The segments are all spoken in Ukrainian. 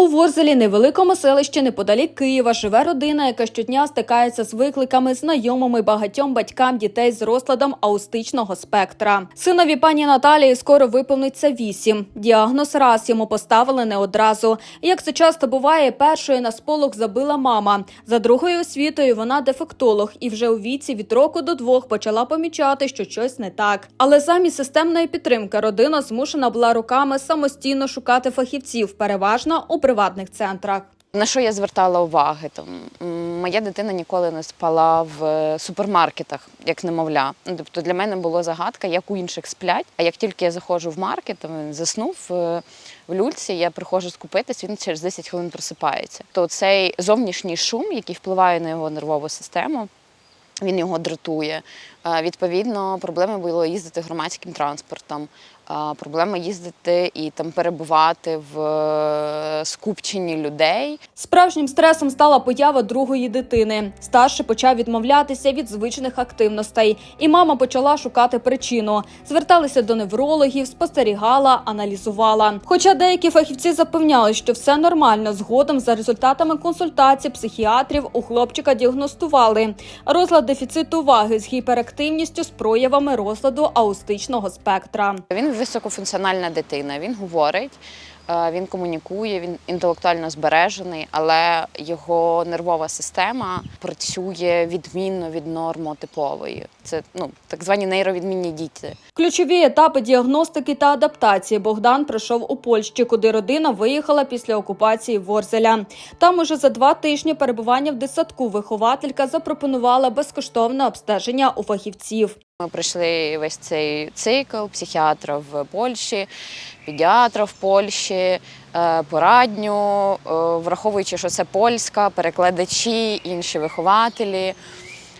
У Ворзелі, невеликому селищі неподалік Києва, живе родина, яка щодня стикається з викликами, знайомими багатьом батькам дітей з розладом аустичного спектра. Синові пані Наталії скоро виповниться вісім. Діагноз раз йому поставили не одразу. Як це часто буває, першою на сполох забила мама. За другою освітою вона дефектолог і вже у віці від року до двох почала помічати, що щось не так. Але замість системної підтримки родина змушена була руками самостійно шукати фахівців, переважно у приватних центрах. На що я звертала уваги? Там моя дитина ніколи не спала в е, супермаркетах, як немовля. Ну, тобто для мене було загадка, як у інших сплять. А як тільки я заходжу в маркет, він заснув е, в люльці, я приходжу скупитись, він через 10 хвилин просипається. То цей зовнішній шум, який впливає на його нервову систему. Він його дратує. Е, Відповідно, проблеми було їздити громадським транспортом, проблема їздити і там перебувати в е, скупченні людей. Справжнім стресом стала поява другої дитини. Старший почав відмовлятися від звичних активностей, і мама почала шукати причину. Зверталися до неврологів, спостерігала, аналізувала. Хоча деякі фахівці запевняли, що все нормально, згодом за результатами консультацій психіатрів у хлопчика діагностували розлад дефіциту уваги з гіперактивністю з проявами розладу аустичного спектра. Він високофункціональна дитина. Він говорить, е, він комунікує, він інтелектуально збережений, але його нервова система працює відмінно від нормотипової. Це ну так звані нейровідмінні діти. Ключові етапи діагностики та адаптації Богдан пройшов у Польщі, куди родина виїхала після окупації Ворзеля. Там уже за два тижні перебування в дитсадку вихователька запропонувала безкоштовне обстеження у фахівців. Ми пройшли весь цей цикл психіатра в Польщі, педіатра в Польщі, е, порадню, е, враховуючи, що це польська, перекладачі, інші вихователі.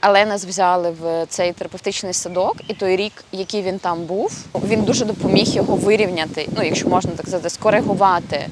Але нас взяли в цей терапевтичний садок, і той рік, який він там був, він дуже допоміг його вирівняти, ну якщо можна так сказати, скоригувати.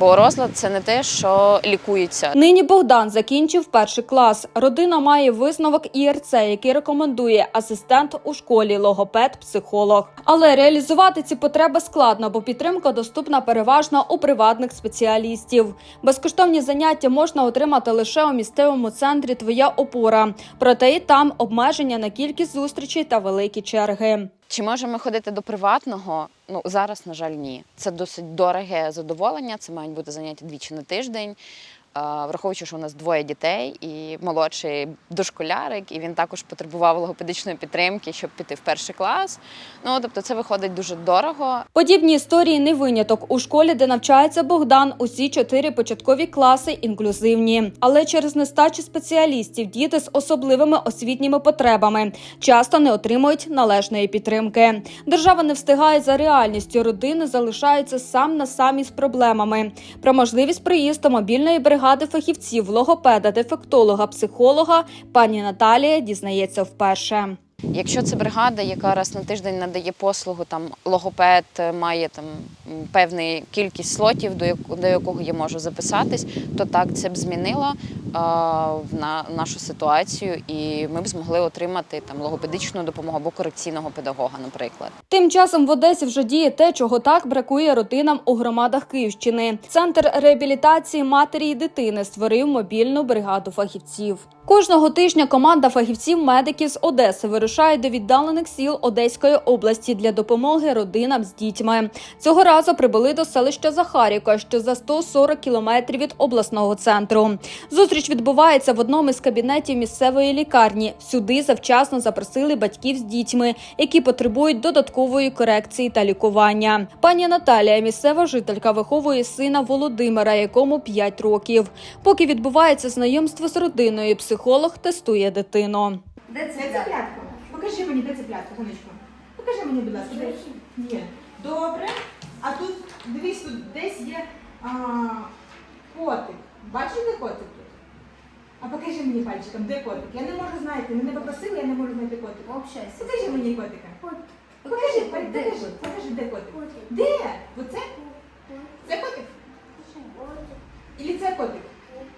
Бо розлад це не те, що лікується. Нині Богдан закінчив перший клас. Родина має висновок ІРЦ, який рекомендує асистент у школі, логопед, психолог. Але реалізувати ці потреби складно, бо підтримка доступна переважно у приватних спеціалістів. Безкоштовні заняття можна отримати лише у місцевому центрі Твоя опора. Проте і там обмеження на кількість зустрічей та великі черги. Чи можемо ходити до приватного? Ну зараз, на жаль, ні. Це досить дороге задоволення. Це мають бути заняття двічі на тиждень. Враховуючи, що у нас двоє дітей, і молодший дошколярик, і він також потребував логопедичної підтримки, щоб піти в перший клас. Ну тобто, це виходить дуже дорого. Подібні історії не виняток. У школі, де навчається Богдан, усі чотири початкові класи інклюзивні. Але через нестачу спеціалістів діти з особливими освітніми потребами часто не отримують належної підтримки. Держава не встигає за реальністю. Родини залишаються сам на самі з проблемами. Про можливість приїзду мобільної бригади фахівців, логопеда, дефектолога, психолога пані Наталія дізнається вперше. Якщо це бригада, яка раз на тиждень надає послугу, там логопед е, має там певну кількість слотів, до якого я можу записатись, то так це б змінило в на нашу ситуацію, і ми б змогли отримати там логопедичну допомогу або корекційного педагога, наприклад. Тим часом в Одесі вже діє те, чого так бракує родинам у громадах Київщини. Центр реабілітації матері і дитини створив мобільну бригаду фахівців. Кожного тижня команда фахівців-медиків з Одеси вирушає до віддалених сіл Одеської області для допомоги родинам з дітьми. Цього разу прибули до селища Захарівка, що за 140 кілометрів від обласного центру. Зустріч відбувається в одному із кабінетів місцевої лікарні. Сюди завчасно запросили батьків з дітьми, які потребують додаткової корекції та лікування. Пані Наталія, місцева жителька, виховує сина Володимира, якому 5 років. Поки відбувається знайомство з родиною, психолог тестує дитину. Де цеплятка? Покажи мені, де цеплятка, Гоночко. Покажи мені, будь ласка, де є. Добре. А тут, дивись, тут десь є а, котик. Бачиш, де котик тут? А покажи мені пальчиком, де котик? Я не можу знайти. Мене попросили, я не можу знайти котика. Общайся. Покажи мені котика. Покажи, покажи, покажи, покажи, де котик. Де? Оце? Це котик? Ілі це котик?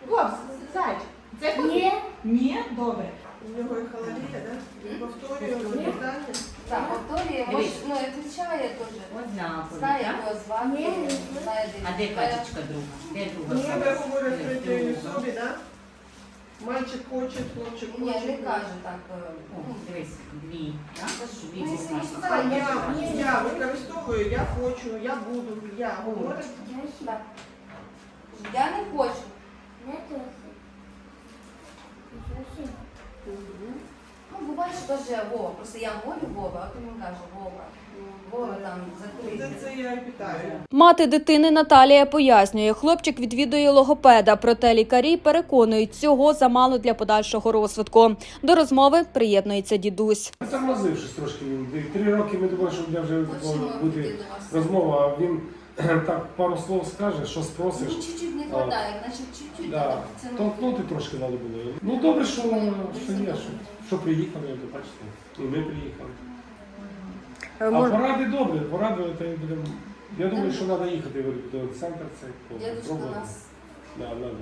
Вовс, зайчик. Це? Ні. Ні? Добре. У нього і холодильник, да? Повторюємо питання. Так, повторює, може, ну, відповідає теж. Одна Знає, так? його звати, знає, де А де живе. качечка друга? Де друга? Ну, ви качечка? говорите Де третій друга? особі, так? Мальчик хоче, хлопчик Ні, хоче. не каже так. е, О, дивись, дві. так? Дві Ну, якщо не покажуть. А я, я використовую, я хочу, я буду, я говорю. Так. Я не хочу. Ну, буває, що каже Вова. Просто я говорю Вова, а то він каже Вова. Вова там Це, це я і питаю. Мати дитини Наталія пояснює, хлопчик відвідує логопеда, проте лікарі переконують, цього замало для подальшого розвитку. До розмови приєднується дідусь. Тормозив щось трошки він. Три роки ми думали, що буде вже Хочемо буде йти до вас. розмова, а він так пару слов скаже, що Ну, спросиш. чуть-чуть не хватає, значить чуть-чуть Да. треба підтягнути. Толкнути трошки треба було. Ну добре, що, що є, що, що приїхали, як ви бачите. І ми приїхали. А поради добре, поради, то я будемо. Я думаю, що треба їхати в реабілітаційний центр. Це Дедушка зроблено. нас Да, надо буде.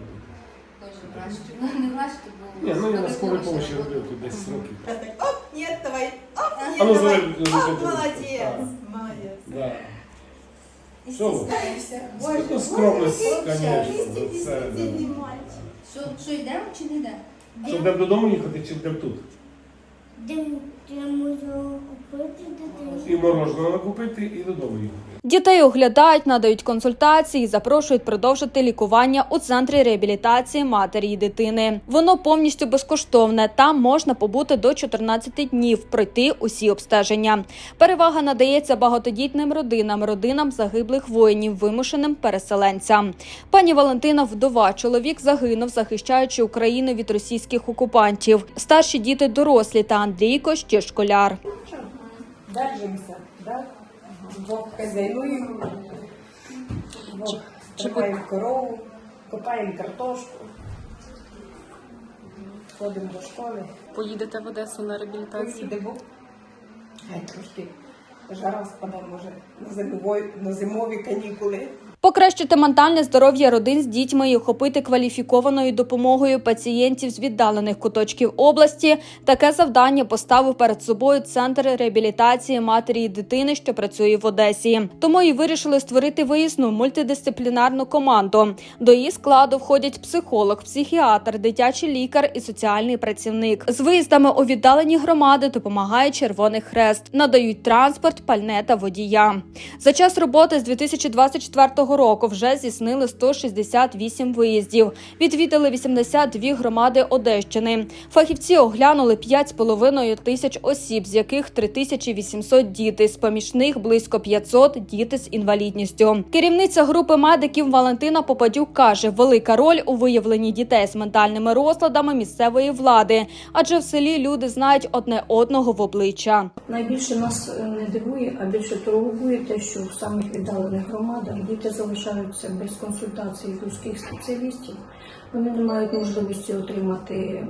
теж врач. Ну, не то був. Ні, ну я на скорій помощі робив тут 10 років. Я так, оп, нет, давай, оп, А ну, давай, оп, ручку. молодец, Так. молодец. Да. Що ви? Боже, скромність, звісно, це. Що, що йдемо чи не йдемо? Що будемо додому їхати чи будемо тут? Де я можу купити дитину? І мороженого купити, і додому їхати. Дітей оглядають, надають консультації, запрошують продовжити лікування у центрі реабілітації матері і дитини. Воно повністю безкоштовне. Там можна побути до 14 днів, пройти усі обстеження. Перевага надається багатодітним родинам, родинам загиблих воїнів, вимушеним переселенцям. Пані Валентина вдова. Чоловік загинув, захищаючи Україну від російських окупантів. Старші діти дорослі та Андрійко ще школяр. Держимося, да? Бог хазяюємо, Бог тримаємо корову, копаємо картошку, ходимо до школи. Поїдете в Одесу на реабілітацію? Поїдемо. Хай трошки жара спаде, може, на зимові, на зимові канікули. Покращити ментальне здоров'я родин з дітьми і охопити кваліфікованою допомогою пацієнтів з віддалених куточків області. Таке завдання поставив перед собою центр реабілітації матері і дитини, що працює в Одесі. Тому і вирішили створити виїзну мультидисциплінарну команду. До її складу входять психолог, психіатр, дитячий лікар і соціальний працівник. З виїздами у віддалені громади допомагає Червоний Хрест, надають транспорт, пальне та водія. За час роботи з 2024 року вже здійснили 168 виїздів. Відвідали 82 громади Одещини. Фахівці оглянули 5,5 тисяч осіб, з яких 3800 діти, з поміж них близько 500 діти з інвалідністю. Керівниця групи медиків Валентина Попадюк каже, велика роль у виявленні дітей з ментальними розладами місцевої влади, адже в селі люди знають одне одного в обличчя. Найбільше нас е, не дивує, а більше турбує те, що в самих віддалених громадах діти залишаються без консультації вузьких спеціалістів. Вони не мають можливості отримати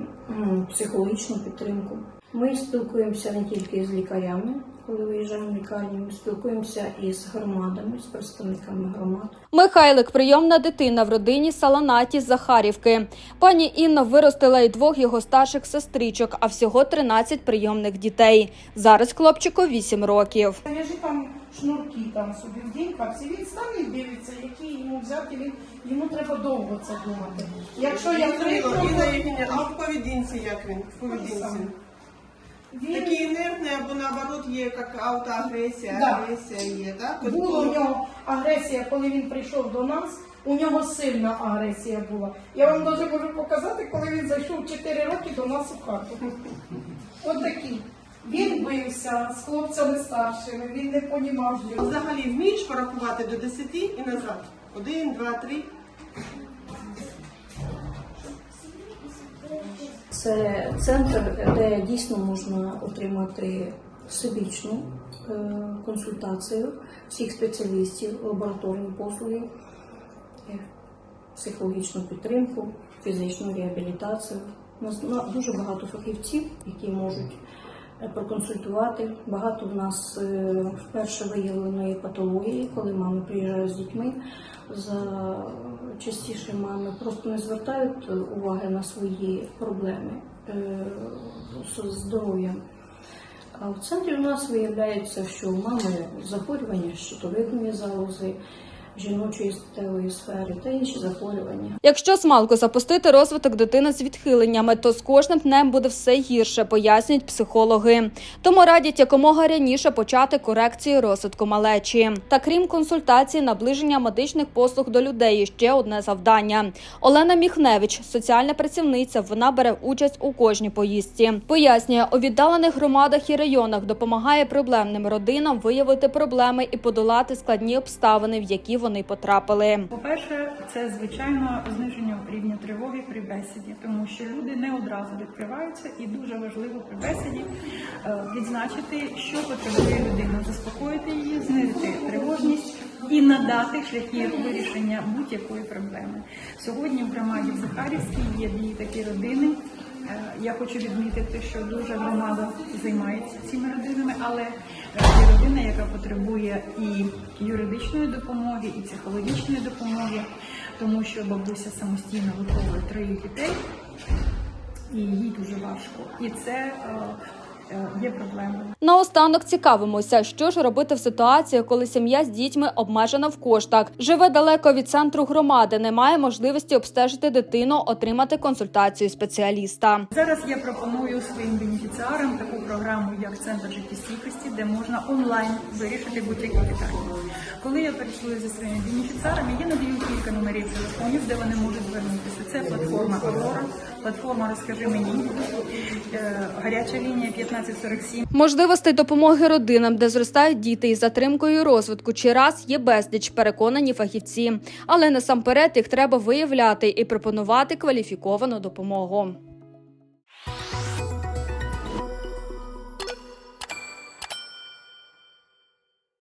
психологічну підтримку. Ми спілкуємося не тільки з лікарями, коли виїжджаємо в лікарню, ми спілкуємося і з громадами, з представниками громад. Михайлик прийомна дитина в родині Саланаті з Захарівки. Пані Інна виростила й двох його старших сестричок, а всього 13 прийомних дітей. Зараз хлопчику 8 років. В'яжи там шнурки там собі в день, папці, він стане і дивиться, які йому взяти, він, йому треба довго це думати. Якщо я прийду, А в поведінці як він? В поведінці? Такий інертний або наоборот є як аутоагресія, Да. агресія є, так? От Була у нього агресія, коли він прийшов до нас. У нього сильна агресія була. Я вам навіть можу показати, коли він зайшов 4 роки до нас у хату. От такий. Він бився з хлопцями старшими, він не понімав, Взагалі вмієш порахувати до 10 і назад? Один, два, три. Це центр, де дійсно можна отримати всебічну е, консультацію всіх спеціалістів, лабораторні послуги, е, психологічну підтримку, фізичну реабілітацію. У нас на- дуже багато фахівців, які можуть проконсультувати. Багато в нас е, вперше виявленої патології, коли мами приїжджають з дітьми. За частіше мами просто не звертають уваги на свої проблеми е, з здоров'ям. А в центрі у нас виявляється, що у мами захворювання щитовидної залози, жіночої статевої сфери та інші захворювання. Якщо смалку запустити розвиток дитини з відхиленнями, то з кожним днем буде все гірше, пояснюють психологи. Тому радять якомога раніше почати корекцію розвитку малечі. Та крім консультацій, наближення медичних послуг до людей ще одне завдання. Олена Міхневич, соціальна працівниця, вона бере участь у кожній поїздці. Пояснює, у віддалених громадах і районах допомагає проблемним родинам виявити проблеми і подолати складні обставини, в які вони потрапили. По-перше, це звичайно зниження рівня тривоги при бесіді, тому що люди не одразу відкриваються, і дуже важливо при бесіді е, відзначити, що потребує людина, заспокоїти її, знизити тривожність і надати шляхи вирішення будь-якої проблеми. Сьогодні в громаді в Захарівській є дві такі родини. Я хочу відмітити, що дуже громада займається цими родинами, але е, є родина, яка потребує і юридичної допомоги, і психологічної допомоги, тому що бабуся самостійно виховує троїх дітей, і їй дуже важко. І це е, є проблемою. Наостанок цікавимося, що ж робити в ситуації, коли сім'я з дітьми обмежена в коштах, живе далеко від центру громади, не має можливості обстежити дитину, отримати консультацію спеціаліста. Зараз я пропоную своїм бенефіціарам таку програму, як центр життєстійкості, де можна онлайн вирішити будь-які питання. Коли я працюю зі своїми бенефіціарами, я надаю кілька номерів телефонів, де вони можуть звернутися. Це платформа Аврора, платформа Розкажи мені, е, гаряча лінія 1547. Можливостей допомоги родинам, де зростають діти із затримкою розвитку чи раз є безліч, переконані фахівці. Але насамперед їх треба виявляти і пропонувати кваліфіковану допомогу.